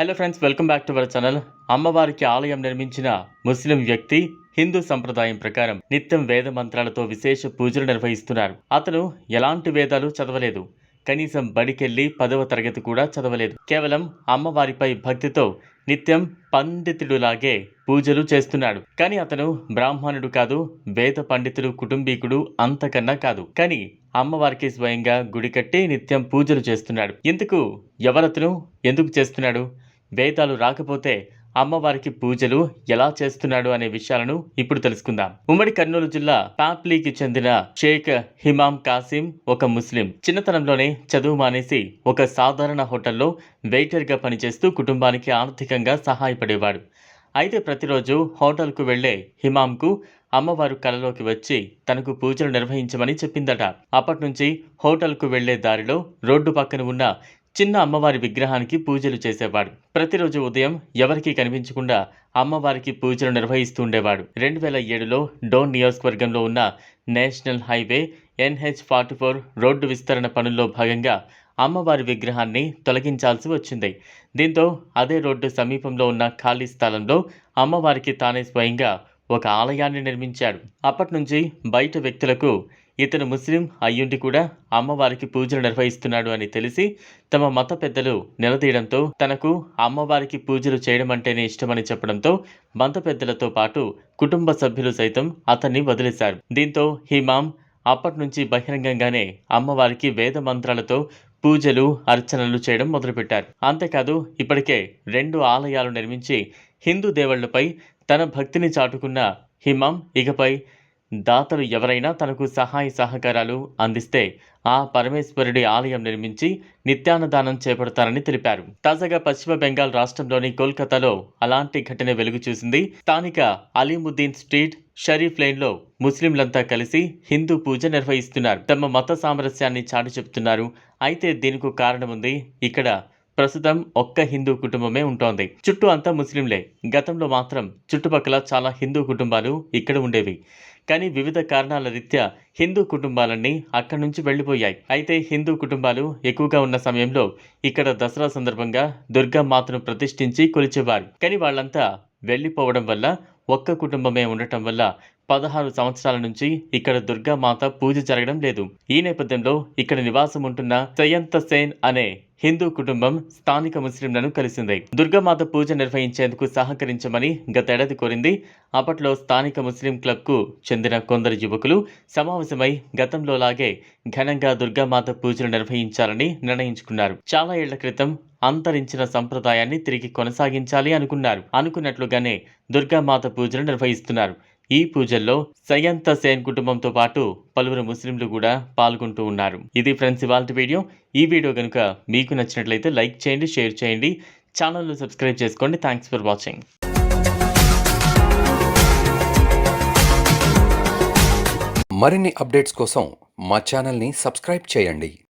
Hello friends welcome back to our channel అమ్మవారికి ఆలయం నిర్మించిన ముస్లిం వ్యక్తి హిందూ సంప్రదాయం ప్రకారం నిత్యం వేద మంత్రాలతో విశేష పూజలు నిర్వహిస్తున్నారు. అతను ఎలాంటి వేదాలు చదవలేదు. కనీసం బడికెళ్ళి పదవ తరగతి కూడా చదవలేదు. కేవలం అమ్మవారిపై భక్తితో నిత్యం పండితుడులాగే పూజలు చేస్తున్నాడు. కానీ అతను బ్రాహ్మణుడు కాదు వేద పండితుడు కుటుంబీకుడు అంతకన్నా కాదు. కానీ అమ్మవారికి స్వయంగా గుడి కట్టి నిత్యం పూజలు చేస్తున్నాడు. ఎందుకు? ఎవరతను? ఎందుకు చేస్తున్నాడు? వేదాలు రాకపోతే అమ్మవారికి పూజలు ఎలా చేస్తున్నాడు అనే విషయాలను ఇప్పుడు తెలుసుకుందాం. ఉమ్మడి కర్నూలు జిల్లా పాప్లీకి చెందిన షేక్ హిమామ్ కాసిం ఒక ముస్లిం. చిన్నతనంలోనే చదువు మానేసి ఒక సాధారణ హోటల్లో వెయిటర్గా పనిచేస్తూ కుటుంబానికి ఆర్థికంగా సహాయపడేవాడు. అయితే ప్రతిరోజు హోటల్కు వెళ్ళే హిమామ్కు అమ్మవారు కలలోకి వచ్చి తనకు పూజలు నిర్వహించమని చెప్పిందట. అప్పటి నుంచి హోటల్కు వెళ్ళే దారిలో రోడ్డు పక్కన ఉన్న చిన్న అమ్మవారి విగ్రహానికి పూజలు చేసేవాడు. ప్రతిరోజు ఉదయం ఎవరికీ కనిపించకుండా అమ్మవారికి పూజలు నిర్వహిస్తూ ఉండేవాడు. రెండు వేల ఏడులో డోన్ నియోజకవర్గంలో ఉన్న national highway NH forty four road విస్తరణ పనుల్లో భాగంగా అమ్మవారి విగ్రహాన్ని తొలగించాల్సి వచ్చింది. దీంతో అదే రోడ్డు సమీపంలో ఉన్న ఖాళీ స్థలంలో అమ్మవారికి తానే స్వయంగా ఒక ఆలయాన్ని నిర్మించాడు. అప్పటి నుంచి బయట వ్యక్తులకు ఇతను ముస్లిం అయ్యుండి కూడా అమ్మవారికి పూజలు నిర్వహిస్తున్నాడు అని తెలిసి తమ మత పెద్దలు నిలదీయడంతో తనకు అమ్మవారికి పూజలు చేయడం అంటేనే ఇష్టమని చెప్పడంతో మత పెద్దలతో పాటు కుటుంబ సభ్యులు సైతం అతన్ని వదిలేశారు. దీంతో హిమాం అప్పటి నుంచి బహిరంగంగానే అమ్మవారికి వేద మంత్రాలతో పూజలు అర్చనలు చేయడం మొదలుపెట్టారు. అంతేకాదు ఇప్పటికే రెండు ఆలయాలు నిర్మించి హిందూ దేవుళ్ళపై తన భక్తిని చాటుకున్న హిమాం ఇకపై దాతలు ఎవరైనా తనకు సహాయ సహకారాలు అందిస్తే ఆ పరమేశ్వరుడి ఆలయం నిర్మించి నిత్యాన్నదానం చేపడతారని తెలిపారు. తాజాగా పశ్చిమ బెంగాల్ రాష్ట్రంలోని కోల్కతాలో అలాంటి ఘటన వెలుగు చూసింది. స్థానిక అలీముద్దీన్ స్ట్రీట్ షరీఫ్ లైన్లో ముస్లింలంతా కలిసి హిందూ పూజ నిర్వహిస్తున్నారు. తమ మత సామరస్యాన్ని చాటి చెప్తున్నారు అయితే దీనికి కారణం ఉంది ఇక్కడ ప్రస్తుతం ఒక్క హిందూ కుటుంబమే ఉంటోంది. చుట్టూ అంతా ముస్లింలే. గతంలో మాత్రం చుట్టుపక్కల చాలా హిందూ కుటుంబాలు ఇక్కడ ఉండేవి. కానీ వివిధ కారణాల రీత్యా హిందూ కుటుంబాలన్నీ అక్కడి నుంచి వెళ్ళిపోయాయి. అయితే హిందూ కుటుంబాలు ఎక్కువగా ఉన్న సమయంలో ఇక్కడ దసరా సందర్భంగా దుర్గామాతను ప్రతిష్ఠించి కొలిచేవారు. కానీ వాళ్ళంతా వెళ్ళిపోవడం వల్ల ఒక్క కుటుంబమే ఉండటం వల్ల పదహారు సంవత్సరాల నుంచి ఇక్కడ దుర్గామాత పూజ జరగడం లేదు. ఈ నేపథ్యంలో ఇక్కడ నివాసం ఉంటున్న సయంత సేన్ అనే హిందూ కుటుంబం స్థానిక ముస్లింలను కలిసింది. దుర్గామాత పూజ నిర్వహించేందుకు సహకరించమని గతేడాది కోరింది. అప్పట్లో స్థానిక ముస్లిం క్లబ్కు చెందిన కొందరు యువకులు సమావేశమై గతంలోలాగే ఘనంగా దుర్గామాత పూజలు నిర్వహించాలని నిర్ణయించుకున్నారు. చాలా ఏళ్ళ క్రితం అంతరించిన సంప్రదాయాన్ని తిరిగి కొనసాగించాలి అనుకున్నారు. అనుకున్నట్లుగానే దుర్గామాత పూజలు నిర్వహిస్తున్నారు. ఈ పూజల్లో సయంత సేన్ కుటుంబంతో పాటు పలువురు ముస్లింలు కూడా పాల్గొంటూ ఉన్నారు. ఇది ఫ్రెండ్స్ ఇవాళ వీడియో. ఈ వీడియో కనుక మీకు నచ్చినట్లయితే లైక్ చేయండి షేర్ చేయండి. ఛానల్ను సబ్స్క్రైబ్ చేసుకోండి. థ్యాంక్స్ ఫర్ వాచింగ్ మరిన్ని అప్డేట్స్ కోసం మా ఛానల్ని సబ్స్క్రైబ్ చేయండి.